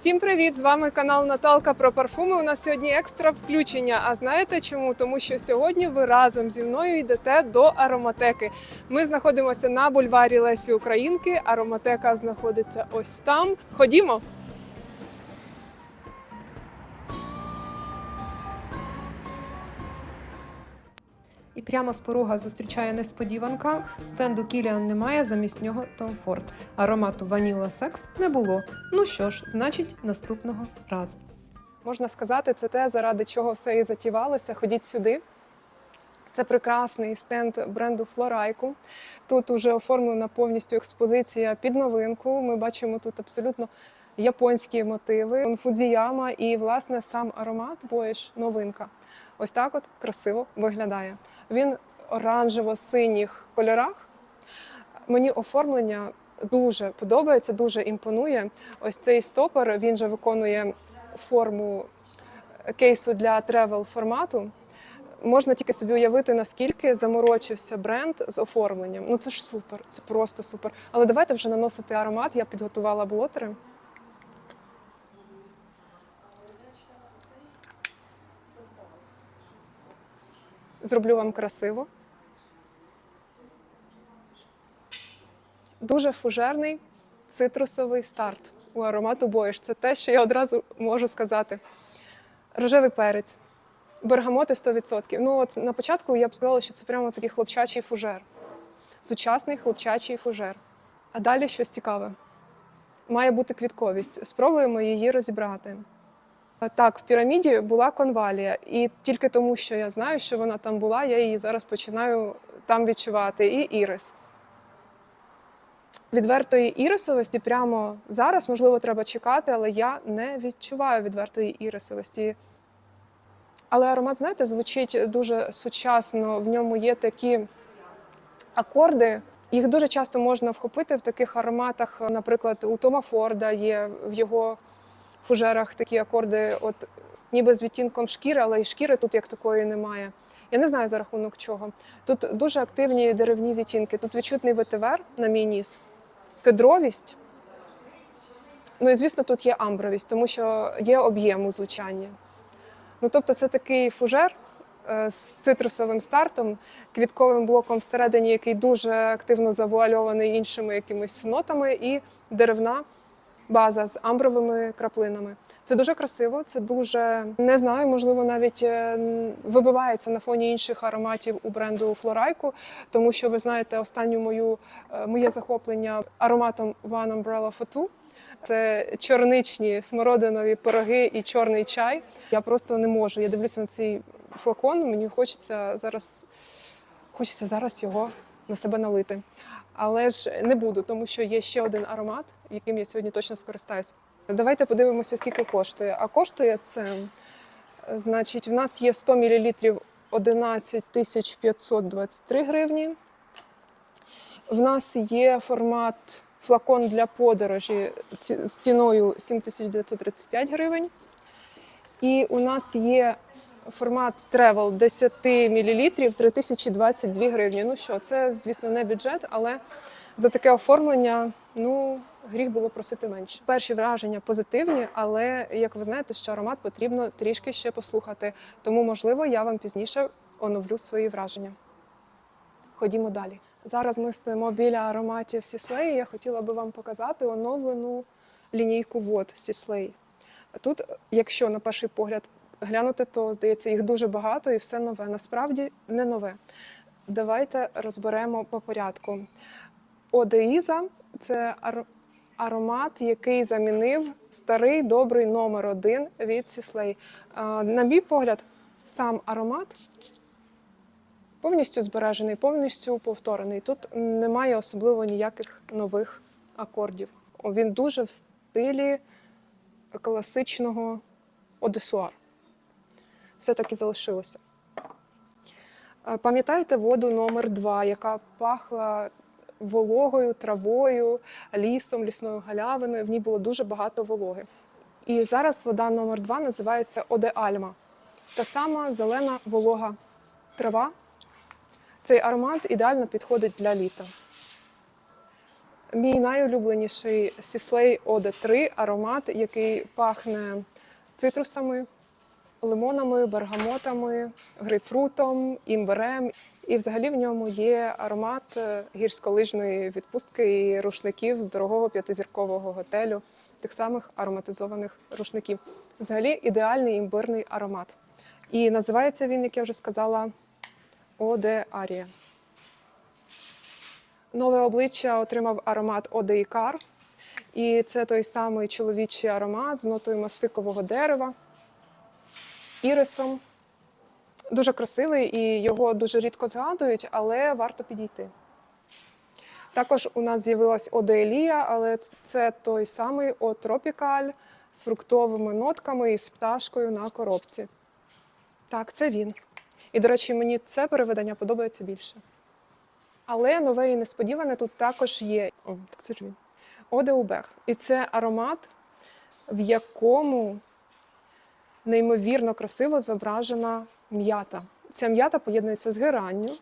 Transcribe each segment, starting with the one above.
Всім привіт! З вами канал Наталка про парфуми. У нас сьогодні екстра включення. А знаєте чому? Тому що сьогодні ви разом зі мною йдете до ароматеки. Ми знаходимося на бульварі Лесі Українки. Ароматека знаходиться ось там. Ходімо. І прямо з порога зустрічає несподіванка. Стенду Кіліан немає, замість нього Том Форд. Аромату Ваніла Секс не було. Ну що ж, значить, наступного разу. Можна сказати, це те, заради чого все і затівалося. Ходіть сюди. Це прекрасний стенд бренду Флорайку. Тут вже оформлена повністю експозиція під новинку. Ми бачимо тут абсолютно японські мотиви, фудзіяма і власне сам аромат боєш новинка. Ось так от красиво виглядає. Він оранжево-синіх кольорах. Мені оформлення дуже подобається, дуже імпонує. Ось цей стопор він же виконує форму кейсу для тревел формату. Можна тільки собі уявити, наскільки заморочився бренд з оформленням. Ну це ж супер, це просто супер. Але давайте вже наносити аромат. Я підготувала блотери. Зроблю вам красиво. Дуже фужерний цитрусовий старт у аромату боїш. Це те, що я одразу можу сказати. Рожевий перець, бергамоти 100%. Ну от на початку я б сказала, що це прямо такий хлопчачий фужер. Сучасний хлопчачий фужер. А далі щось цікаве. Має бути квітковість. Спробуємо її розібрати. Так, в піраміді була конвалія, і тільки тому, що я знаю, що вона там була, я її зараз починаю там відчувати. І ірис. Відвертої ірисовості прямо зараз, можливо, треба чекати, але я не відчуваю відвертої ірисовості. Але аромат, знаєте, звучить дуже сучасно. В ньому є такі акорди. Їх дуже часто можна вхопити в таких ароматах. Наприклад, у Тома Форда є в його фужерах такі акорди, от ніби з відтінком шкіри, але і шкіри тут як такої немає. Я не знаю за рахунок чого. Тут дуже активні деревні відтінки. Тут відчутний ветивер на мій ніс, кедровість. Ну і звісно, тут є амбровість, тому що є об'єм у звучанні. Ну тобто, це такий фужер е, з цитрусовим стартом, квітковим блоком всередині, який дуже активно завуальований іншими якимись нотами, і деревна база з амбровими краплинами. Це дуже красиво, це дуже не знаю, можливо, навіть е, вибивається на фоні інших ароматів у бренду Флорайку, тому що ви знаєте, останню мою е, моє захоплення ароматом One Umbrella for Two. Це чорничні смородинові пироги і чорний чай. Я просто не можу. Я дивлюся на цей флакон. Мені хочеться зараз, хочеться зараз його на себе налити. Але ж не буду, тому що є ще один аромат, яким я сьогодні точно скористаюсь. Давайте подивимося, скільки коштує. А коштує це, значить, в нас є 100 мл 11 523 гривні. В нас є формат флакон для подорожі з ціною 7935 гривень. І у нас є формат Travel 10 мл 3022 гривні. Ну що, це, звісно, не бюджет, але за таке оформлення, ну, гріх було просити менше. Перші враження позитивні, але як ви знаєте, що аромат потрібно трішки ще послухати. Тому, можливо, я вам пізніше оновлю свої враження. Ходімо далі. Зараз ми стоїмо біля ароматів Сіслей. Я хотіла би вам показати оновлену лінійку вод Сіслей. Тут, якщо на перший погляд глянути, то здається, їх дуже багато і все нове. Насправді не нове. Давайте розберемо по порядку. Одеїза це ар- аромат, який замінив старий добрий номер один від Сіслей. На мій погляд, сам аромат повністю збережений, повністю повторений. Тут немає особливо ніяких нових акордів. Він дуже в стилі класичного одесуар. Все так і залишилося. Е, Пам'ятаєте воду номер 2 яка пахла вологою, травою, лісом, лісною галявиною. В ній було дуже багато вологи. І зараз вода номер 2 називається Оде Альма. Та сама зелена волога трава. Цей аромат ідеально підходить для літа. Мій найулюбленіший Сіслей Оде 3 аромат, який пахне цитрусами, лимонами, бергамотами, грейпфрутом, імбирем. І взагалі в ньому є аромат е, гірськолижної відпустки і рушників з дорогого п'ятизіркового готелю, тих самих ароматизованих рушників. Взагалі ідеальний імбирний аромат. І називається він, як я вже сказала, Оде Арія. Нове обличчя отримав аромат Оде Ікар. І це той самий чоловічий аромат з нотою мастикового дерева, ірисом. Дуже красивий і його дуже рідко згадують, але варто підійти. Також у нас з'явилась Оде Елія, але це той самий О Тропікаль з фруктовими нотками і з пташкою на коробці. Так, це він. І, до речі, мені це переведення подобається більше. Але нове і несподіване тут також є. О, так це ж він. Одеубех. І це аромат, в якому неймовірно красиво зображена м'ята. Ця м'ята поєднується з геранню.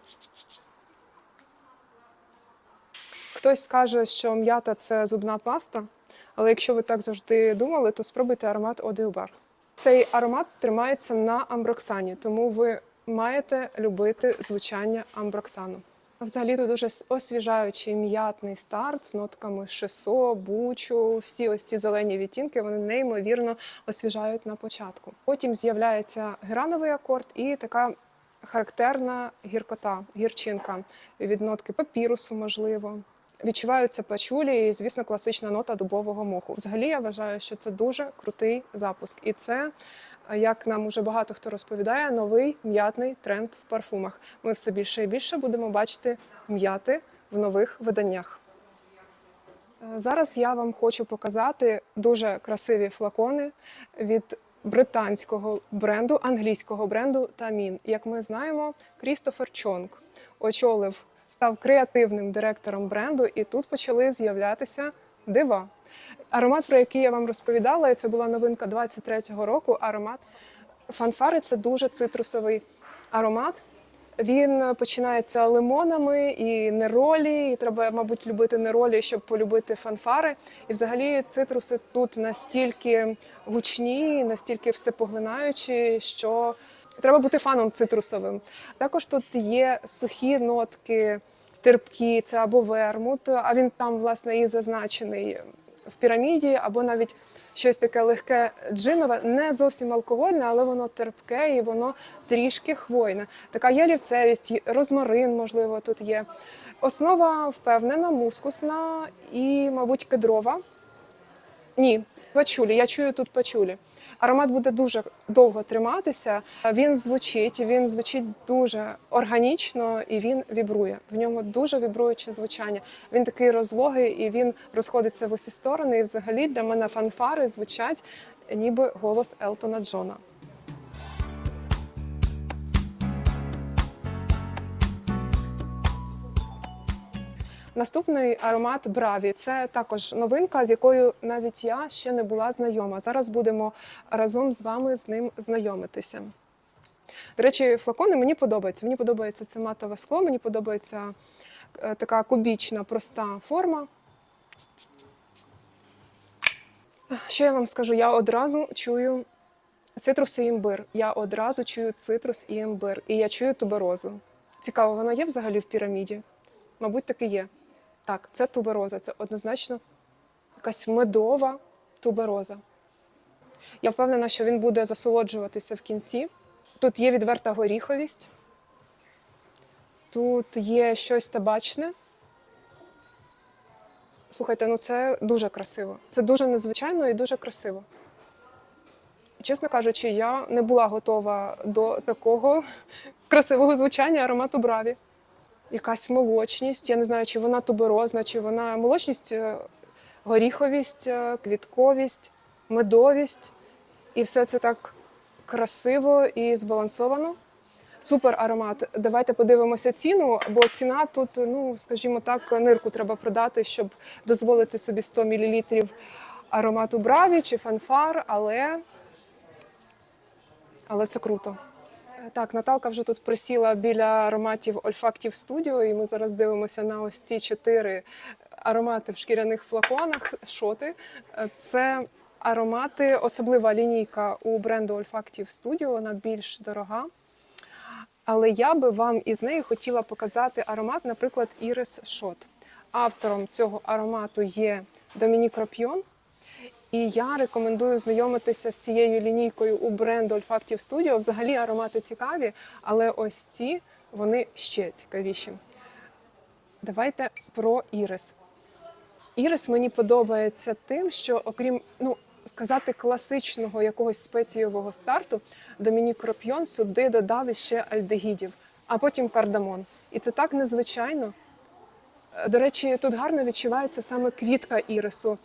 Хтось скаже, що м'ята це зубна паста, але якщо ви так завжди думали, то спробуйте аромат Одеубех. Цей аромат тримається на амброксані, тому ви маєте любити звучання амброксану. Взагалі тут дуже освіжаючий м'ятний старт з нотками шесо, бучу. Всі ось ці зелені відтінки вони неймовірно освіжають на початку. Потім з'являється герановий акорд і така характерна гіркота, гірчинка від нотки папірусу, можливо. Відчуваються пачулі і, звісно, класична нота дубового моху. Взагалі, я вважаю, що це дуже крутий запуск, і це як нам уже багато хто розповідає, новий м'ятний тренд в парфумах. Ми все більше і більше будемо бачити м'яти в нових виданнях. Е, Зараз я вам хочу показати дуже красиві флакони від британського бренду, англійського бренду Тамін. Як ми знаємо, Крістофер Чонг очолив, став креативним директором бренду, і тут почали з'являтися дива. Аромат, про який я вам розповідала, і це була новинка 23-го року. Аромат фанфари це дуже цитрусовий аромат. Він починається лимонами і неролі. І треба, мабуть, любити неролі, щоб полюбити фанфари. І взагалі цитруси тут настільки гучні, настільки всепоглинаючі, що треба бути фаном цитрусовим. Також тут є сухі нотки, терпкі, це або вермут, а він там, власне, і зазначений в піраміді, або навіть щось таке легке джинове, не зовсім алкогольне, але воно терпке і воно трішки хвойне. Така є лівцевість, розмарин, можливо, тут є. Основа впевнена, мускусна і, мабуть, кедрова. Ні, пачулі. Я чую тут пачулі. Аромат буде дуже довго триматися. Він звучить, він звучить дуже органічно і він вібрує. В ньому дуже вібруюче звучання. Він такий розлогий і він розходиться в усі сторони. І взагалі для мене фанфари звучать ніби голос Елтона Джона. Наступний аромат Браві. Це також новинка, з якою навіть я ще не була знайома. Зараз будемо разом з вами з ним знайомитися. До речі, флакони мені подобаються. Мені подобається це матове скло, мені подобається е, така кубічна, проста форма. Що я вам скажу? Я одразу чую цитрус і імбир. Я одразу чую цитрус і імбир. І я чую туберозу. Цікаво, вона є взагалі в піраміді? Мабуть, таки є. Так, це тубероза. Це однозначно якась медова тубероза. Я впевнена, що він буде засолоджуватися в кінці. Тут є відверта горіховість, тут є щось табачне. Слухайте, ну це дуже красиво. Це дуже незвичайно і дуже красиво. Чесно кажучи, я не була готова до такого красивого звучання аромату браві якась молочність. Я не знаю, чи вона туберозна, чи вона молочність, е, горіховість, е, квітковість, медовість. І все це так красиво і збалансовано. Супер аромат. Давайте подивимося ціну, бо ціна тут, ну скажімо так, нирку треба продати, щоб дозволити собі 100 мл аромату браві чи фанфар, але, але це круто. Так, Наталка вже тут присіла біля ароматів Olfactive Studio, і ми зараз дивимося на ось ці чотири аромати в шкіряних флаконах, шоти. Е, Це аромати, особлива лінійка у бренду Olfactive Studio, вона більш дорога. Але я би вам із неї хотіла показати аромат, наприклад, Iris Shot. Автором цього аромату є Домінік Ропьйон. І я рекомендую знайомитися з цією лінійкою у бренду Olfactive Studio. Взагалі аромати цікаві, але ось ці вони ще цікавіші. Давайте про Ірис. Ірис мені подобається тим, що окрім ну сказати класичного якогось спецієвого старту, Домінік Ропьйон сюди додав іще альдегідів, а потім кардамон. І це так незвичайно. Е, До речі, тут гарно відчувається саме квітка ірису.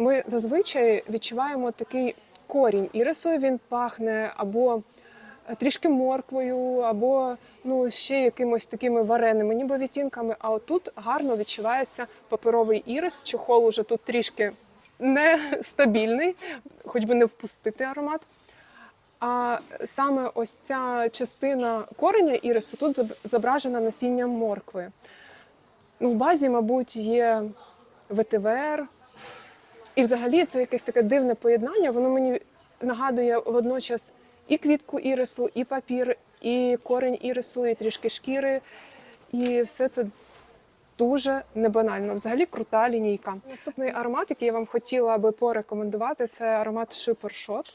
Ми зазвичай відчуваємо такий корінь ірису. Він пахне або трішки морквою, або ну ще якимось такими вареними, ніби відтінками. А отут гарно відчувається паперовий ірис. Чохол уже тут трішки нестабільний, хоч би не впустити аромат. А саме ось ця частина кореня ірису тут зоб- зображена насінням моркви. Ну, в базі, мабуть, є ветивер. І взагалі це якесь таке дивне поєднання. Воно мені нагадує водночас і квітку ірису, і папір, і корень ірису, і трішки шкіри. І все це дуже небанально. Взагалі крута лінійка. Наступний аромат, який я вам хотіла би порекомендувати, це аромат Шипер Шот.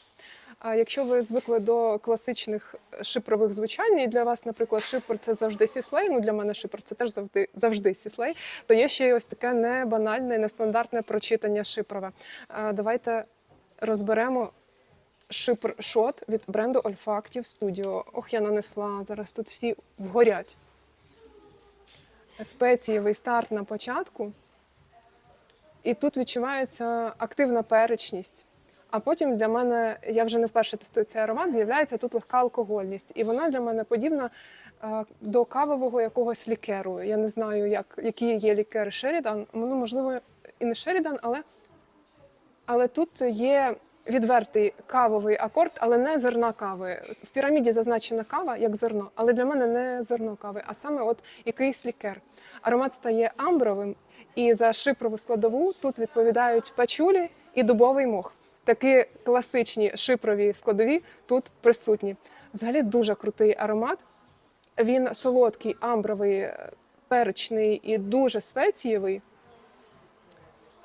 А Якщо ви звикли до класичних шипрових звучань, і для вас, наприклад, шипер це завжди сіслей. Ну для мене шипер це теж завжди завжди сіслей. То є ще й ось таке не банальне, нестандартне прочитання шипрове. Давайте розберемо шипр шот від бренду Olfactive Studio. Ох, я нанесла. Зараз тут всі вгорять. Спецієвий старт на початку. І тут відчувається активна перечність. А потім для мене, я вже не вперше тестую цей аромат, з'являється тут легка алкогольність. І вона для мене подібна е, до кавового якогось лікеру. Я не знаю, як, які є лікери Шерідан. Ну, можливо, і не Шерідан, але, але тут є відвертий кавовий акорд, але не зерна кави. В піраміді зазначена кава як зерно, але для мене не зерно кави, а саме от якийсь лікер. Аромат стає амбровим, і за шипрову складову тут відповідають пачулі і дубовий мох. Такі класичні шипрові складові тут присутні. Взагалі дуже крутий аромат. Він солодкий, амбровий, перечний і дуже спецієвий.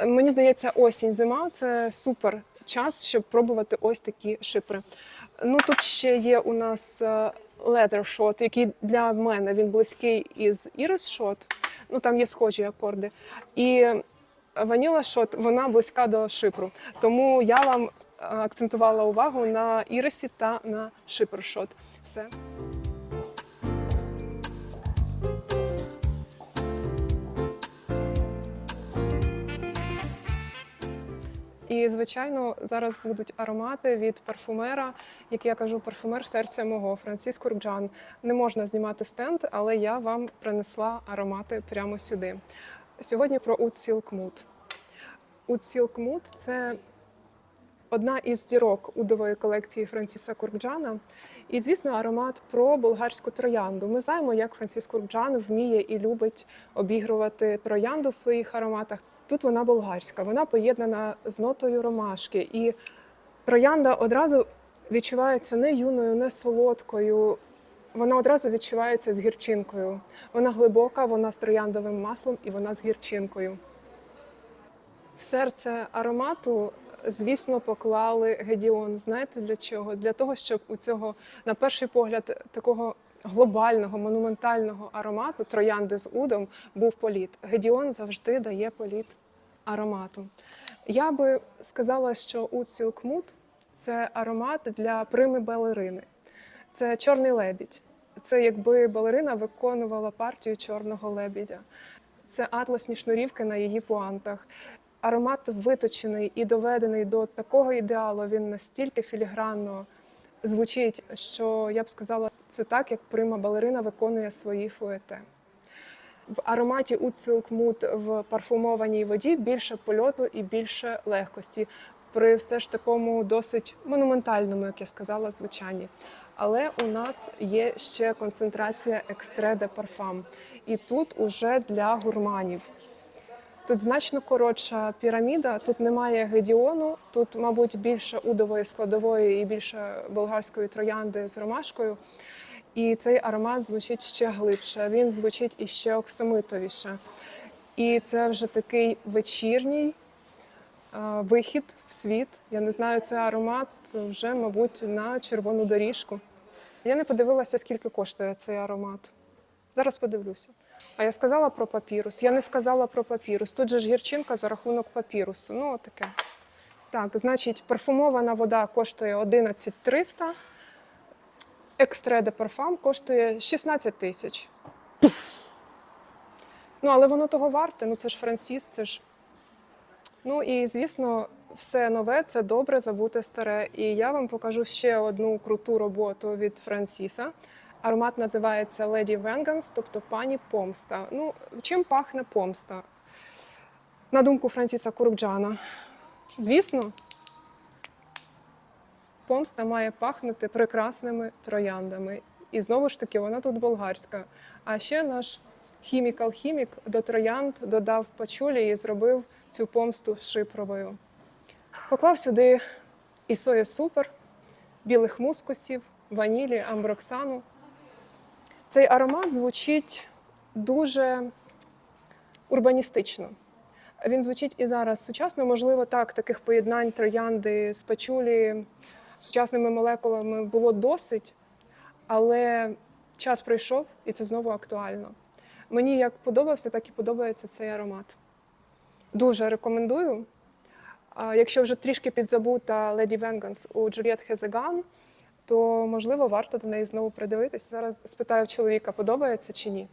Мені здається, осінь, зима це супер час, щоб пробувати ось такі шипри. Ну тут ще є у нас Shot, який для мене він близький із Shot. Ну там є схожі акорди. І Vanilla Shot, вона близька до шипру. Тому я вам е, акцентувала увагу на ірисі та на шипр шот. Все. І, звичайно, зараз будуть аромати від парфумера, як я кажу, парфумер серця мого Франсіс Куркджан. Не можна знімати стенд, але я вам принесла аромати прямо сюди. Сьогодні про Silk Mood – це одна із зірок удової колекції Франсіса Куркджана. І, звісно, аромат про болгарську троянду. Ми знаємо, як Франсіс Куркджан вміє і любить обігрувати троянду в своїх ароматах. Тут вона болгарська, вона поєднана з нотою ромашки. І троянда одразу відчувається не юною, не солодкою. Вона одразу відчувається з гірчинкою. Вона глибока, вона з трояндовим маслом і вона з гірчинкою. Серце аромату, звісно, поклали гедіон. Знаєте для чого? Для того, щоб у цього, на перший погляд, такого глобального, монументального аромату троянди з удом був політ. Гедіон завжди дає політ аромату. Я би сказала, що Silk Mood – це аромат для прими балерини. Це чорний лебідь. Це якби балерина виконувала партію чорного лебідя. Це атласні шнурівки на її пуантах. Аромат виточений і доведений до такого ідеалу. Він настільки філігранно звучить, що я б сказала, це так, як прима балерина виконує свої фуете. В ароматі Oud Silk в парфумованій воді більше польоту і більше легкості. При все ж такому досить монументальному, як я сказала, звучанні. Але у нас є ще концентрація екстре де парфам. І тут уже для гурманів. Тут значно коротша піраміда, тут немає гедіону, тут, мабуть, більше удової складової і більше болгарської троянди з ромашкою. І цей аромат звучить ще глибше, він звучить іще оксамитовіше. І це вже такий вечірній е, вихід в світ. Я не знаю, це аромат вже, мабуть, на червону доріжку. Я не подивилася, скільки коштує цей аромат. Зараз подивлюся. А я сказала про папірус. Я не сказала про папірус. Тут же ж гірчинка за рахунок папірусу. Ну, таке. Так, значить, парфумована вода коштує 11 300, екстре де парфам коштує 16 тисяч. Ну, але воно того варте. Ну, це ж Франсіс, це ж. Ну і звісно, все нове це добре забути старе. І я вам покажу ще одну круту роботу від Франсіса. Аромат називається Lady Vengeance, тобто пані помста. Ну, чим пахне помста? На думку Франсіса Куркджана. Звісно, помста має пахнути прекрасними трояндами. І знову ж таки, вона тут болгарська. А ще наш хімік-алхімік до троянд додав пачулі і зробив цю помсту шипровою. Поклав сюди і соя супер, білих мускусів, ванілі, амброксану. Цей аромат звучить дуже урбаністично. Він звучить і зараз сучасно, можливо, так, таких поєднань троянди з пачулі сучасними молекулами було досить, але час пройшов і це знову актуально. Мені як подобався, так і подобається цей аромат. Дуже рекомендую. Якщо вже трішки підзабута Леді Венганс у Джульєт Хезеган, то можливо варто до неї знову придивитись. Зараз спитаю чоловіка, подобається чи ні.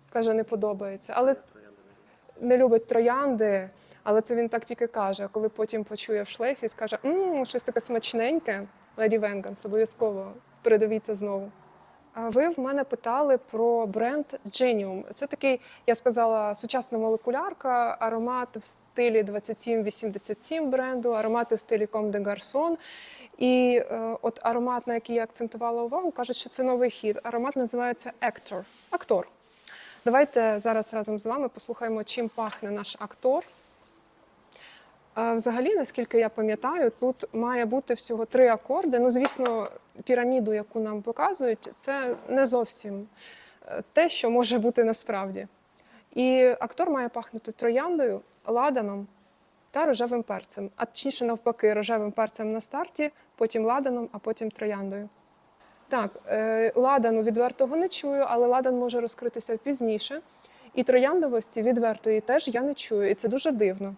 Скаже, не подобається. Але не любить троянди, але це він так тільки каже. Коли потім почує в шлейфі, скаже, мм, щось таке смачненьке, Леді Венганс, обов'язково передивіться знову. Ви в мене питали про бренд Genium. Це такий, я сказала, сучасна молекулярка, аромат в стилі 2787 бренду, аромати в стилі Comme des Garçons. І е, от аромат, на який я акцентувала увагу, кажуть, що це новий хід. Аромат називається Actor. Актор. Давайте зараз разом з вами послухаємо, чим пахне наш актор. Взагалі, наскільки я пам'ятаю, тут має бути всього три акорди. Ну, звісно, піраміду, яку нам показують, це не зовсім е, те, що може бути насправді. І актор має пахнути трояндою, ладаном та рожевим перцем. А точніше, навпаки, рожевим перцем на старті, потім ладаном, а потім трояндою. Так, е, ладану відвертого не чую, але ладан може розкритися пізніше. І трояндовості відвертої теж я не чую, і це дуже дивно.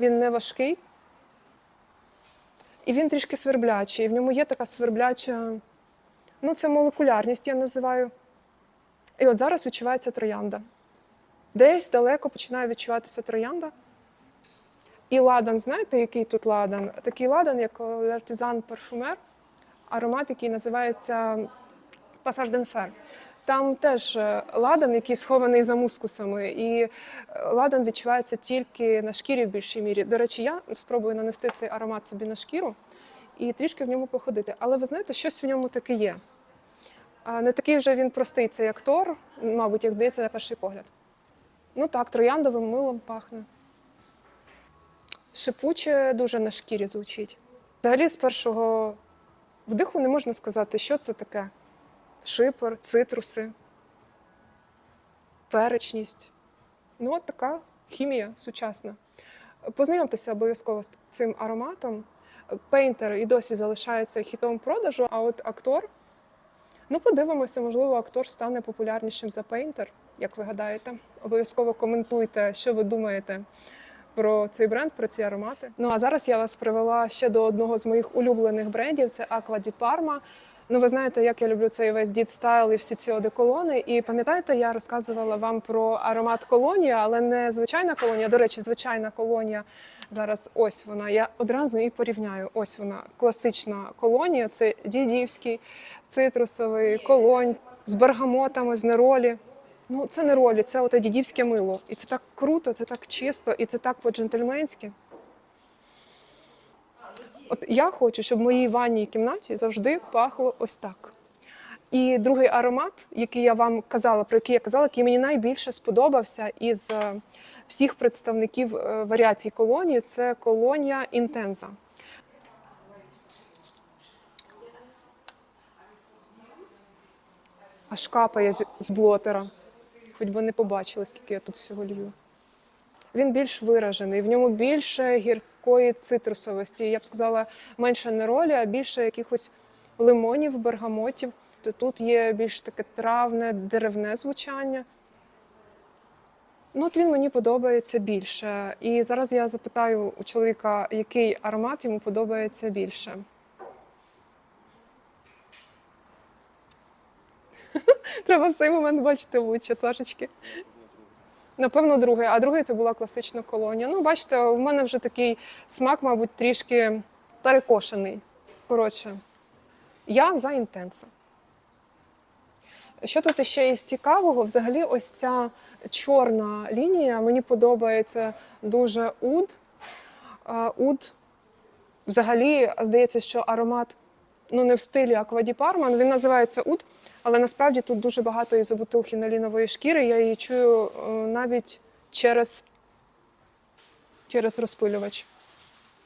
Він не важкий. І він трішки сверблячий. І в ньому є така свербляча, ну, це молекулярність, я називаю. І от зараз відчувається троянда. Десь далеко починає відчуватися троянда. І ладан, знаєте, який тут ладан? Такий ладан, як артизан парфумер, аромат, який називається Пасаж Денфер. Там теж е, ладан, який схований за мускусами, і е, ладан відчувається тільки на шкірі в більшій мірі. До речі, я спробую нанести цей аромат собі на шкіру і трішки в ньому походити. Але ви знаєте, щось в ньому таке є. Не такий вже він простий цей актор, мабуть, як здається, на перший погляд. Ну так, трояндовим милом пахне. Шипуче дуже на шкірі звучить. Взагалі, з першого вдиху не можна сказати, що це таке шипер, цитруси, перечність. Ну, от така хімія сучасна. Познайомтеся обов'язково з цим ароматом. Пейнтер і досі залишається хітом продажу, а от актор. Ну, подивимося, можливо, актор стане популярнішим за Пейнтер, як ви гадаєте. Обов'язково коментуйте, що ви думаєте про цей бренд, про ці аромати. Ну а зараз я вас привела ще до одного з моїх улюблених брендів це Aqua di Parma. Ну, ви знаєте, як я люблю цей весь дід стайл і всі ці одеколони. І пам'ятаєте, я розказувала вам про аромат колонія, але не звичайна колонія. До речі, звичайна колонія. Зараз ось вона. Я одразу і порівняю. Ось вона класична колонія. Це дідівський цитрусовий колонь з бергамотами, з неролі. Ну, це не ролі, це оте дідівське мило. І це так круто, це так чисто, і це так по-джентльменськи. От я хочу, щоб в моїй ванній кімнаті завжди пахло ось так. І другий аромат, який я вам казала, про який я казала, який мені найбільше сподобався із е, всіх представників е, варіацій колонії, це колонія інтенза. Аж капає з- блотера. Хоч би не побачили, скільки я тут всього лью. Він більш виражений, в ньому більше гіркої цитрусовості. Я б сказала, менше неролі, а більше якихось лимонів, бергамотів. Тут є більш таке травне, деревне звучання. Ну, от він мені подобається більше. І зараз я запитаю у чоловіка, який аромат йому подобається більше. Треба в цей момент бачити обличчя Сашечки. Напевно, другий. А другий це була класична колонія. Ну, бачите, в мене вже такий смак, мабуть, трішки перекошений. Коротше, я за інтенса. Що тут ще із цікавого? Взагалі, ось ця чорна лінія. Мені подобається дуже уд. Уд взагалі здається, що аромат ну не в стилі Акваді Парма, він називається уд, але насправді тут дуже багато ізобутилхінолінової шкіри. Я її чую е, навіть через, через розпилювач.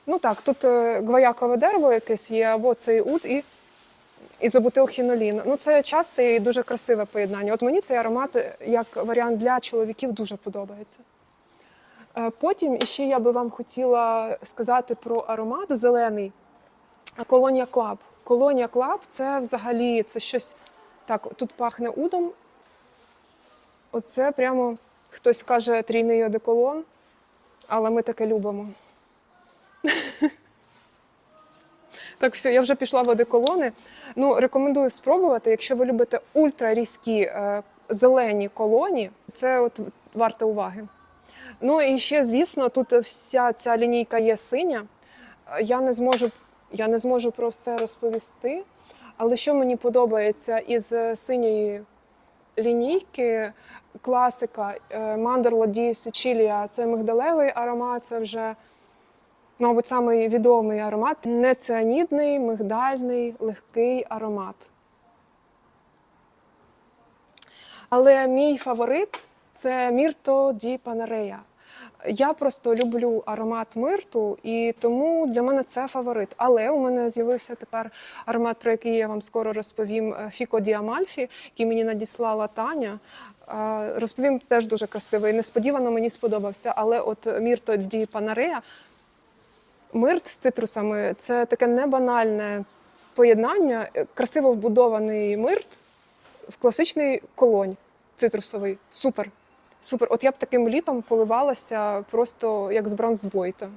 Ну так, тут е, гвоякове дерево якесь є, або цей уд і ізобутилхінолін. Ну це часте і дуже красиве поєднання. От мені цей аромат е, як варіант для чоловіків дуже подобається. Потім ще я би вам хотіла сказати про аромат зелений. Колонія Клаб. Колонія Клаб це взагалі це щось. Так, тут пахне удом. Оце прямо хтось каже трійний одеколон, але ми таке любимо. Так, все, я вже пішла в одеколони. Ну, рекомендую спробувати. Якщо ви любите ультрарізкі е, зелені колоні, це от варте уваги. Ну і ще, звісно, тут вся ця лінійка є синя. Е, Я не зможу, я не зможу про все розповісти. Але що мені подобається із е, синьої лінійки, класика е, Мандерло Ді Сичілія, це мигдалевий аромат, це вже, мабуть, самий відомий аромат. Не цианідний, мигдальний, легкий аромат. Але мій фаворит це Мірто Ді Панарея. Я просто люблю аромат мирту, і тому для мене це фаворит. Але у мене з'явився тепер аромат, про який я вам скоро розповім Фіко Ді Амальфі, який мені надіслала Таня. Е, Розповім теж дуже красивий. Несподівано мені сподобався. Але от Мірто Ді Панарея Мирт з цитрусами це таке небанальне поєднання, е, красиво вбудований мирт в класичний колонь цитрусовий. Супер. Супер. От я б таким літом поливалася просто як з бронзбойта.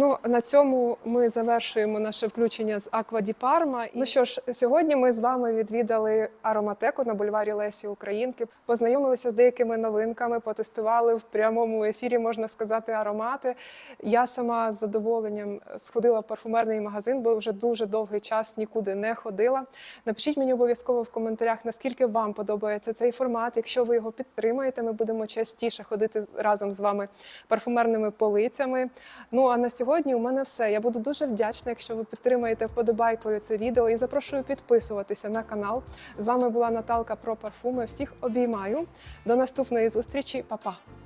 Ну, на цьому ми завершуємо наше включення з Аква Ді Парма. Ну що ж, сьогодні ми з вами відвідали ароматеку на бульварі Лесі Українки, познайомилися з деякими новинками, потестували в прямому ефірі, можна сказати, аромати. Я сама з задоволенням сходила в парфумерний магазин, бо вже дуже довгий час нікуди не ходила. Напишіть мені обов'язково в коментарях, наскільки вам подобається цей формат. Якщо ви його підтримаєте, ми будемо частіше ходити разом з вами парфумерними полицями. Ну а на сьогодні у мене все. Я буду дуже вдячна, якщо ви підтримаєте вподобайкою це відео і запрошую підписуватися на канал. З вами була Наталка про парфуми. Всіх обіймаю. До наступної зустрічі, Па-па!